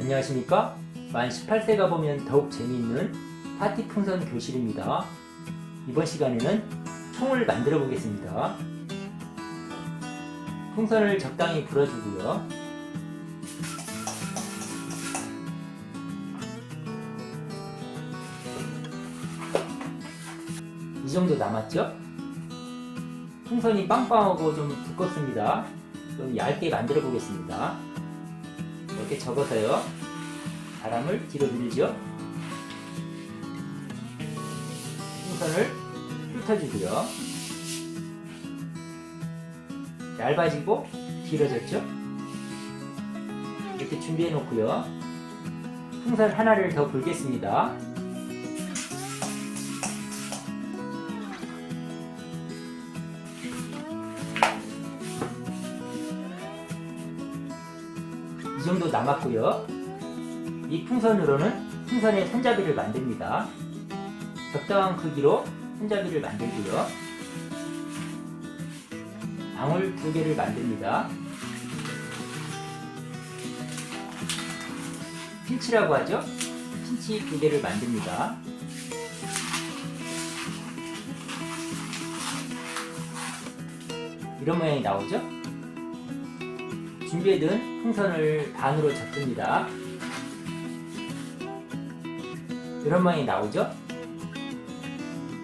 안녕하십니까? 만 18세가 보면 더욱 재미있는 파티 풍선 교실입니다. 이번 시간에는 총을 만들어 보겠습니다. 풍선을 적당히 불어주고요. 이 정도 남았죠? 풍선이 빵빵하고 좀 두껍습니다. 좀 얇게 만들어 보겠습니다. 이렇게 접어서요. 바람을 뒤로 밀죠. 풍선을 훑어주고요. 얇아지고 길어졌죠? 이렇게 준비해 놓고요. 풍선 하나를 더 불겠습니다. 이 정도 남았고요. 이 풍선으로는 풍선의 손잡이를 만듭니다. 적당한 크기로 손잡이를 만들고요. 방울 두 개를 만듭니다. pin치라고 하죠? pin치 두 개를 만듭니다. 이런 모양이 나오죠? 준비해둔 풍선을 반으로 접습니다. 이런 모양이 나오죠?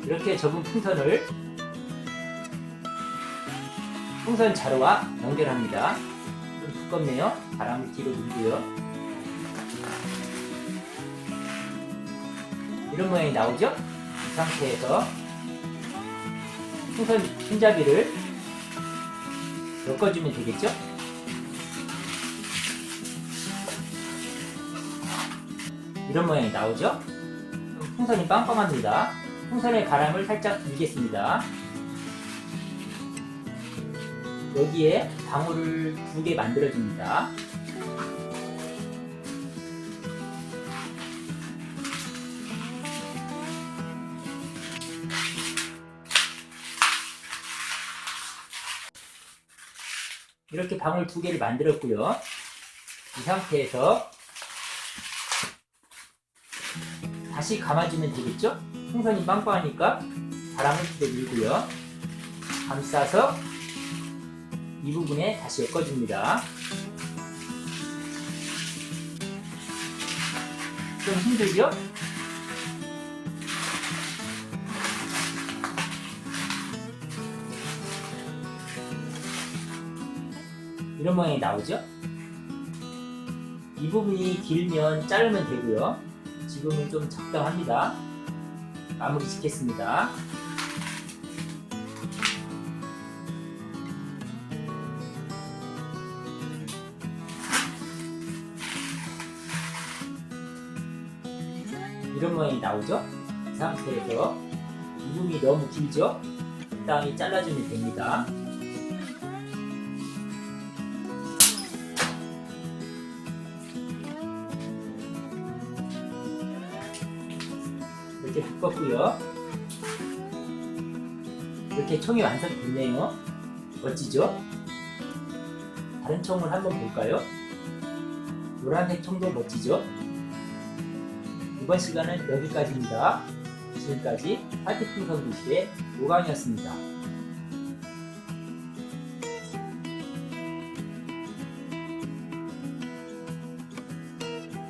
이렇게 접은 풍선을 풍선 자루와 연결합니다. 좀 두껍네요. 바람을 뒤로 밀고요. 이런 모양이 나오죠? 이 상태에서 풍선 손잡이를 엮어주면 되겠죠? 이런 모양이 나오죠? 풍선이 빵빵합니다. 풍선의 바람을 살짝 밀겠습니다. 여기에 방울을 두 개 만들어줍니다. 이렇게 방울 두 개를 만들었고요. 이 상태에서 다시 감아주면 되겠죠? 풍선이 빵빵하니까 바람을 뒤로 밀고요. 감싸서 이 부분에 다시 엮어줍니다. 좀 힘들죠? 이런 모양이 나오죠? 이 부분이 길면 자르면 되고요. 지금은 좀 적당합니다. 마무리 짓겠습니다. 이런 모양이 나오죠? 이 상태에서 이 부분이 너무 길죠? 적당히 잘라주면 됩니다. 이렇게 두껍고요. 이렇게 총이 완성됐네요. 멋지죠? 다른 총을 한번 볼까요? 노란색 총도 멋지죠? 이번 시간은 여기까지입니다. 지금까지 파티풍 선교시의 노강이었습니다.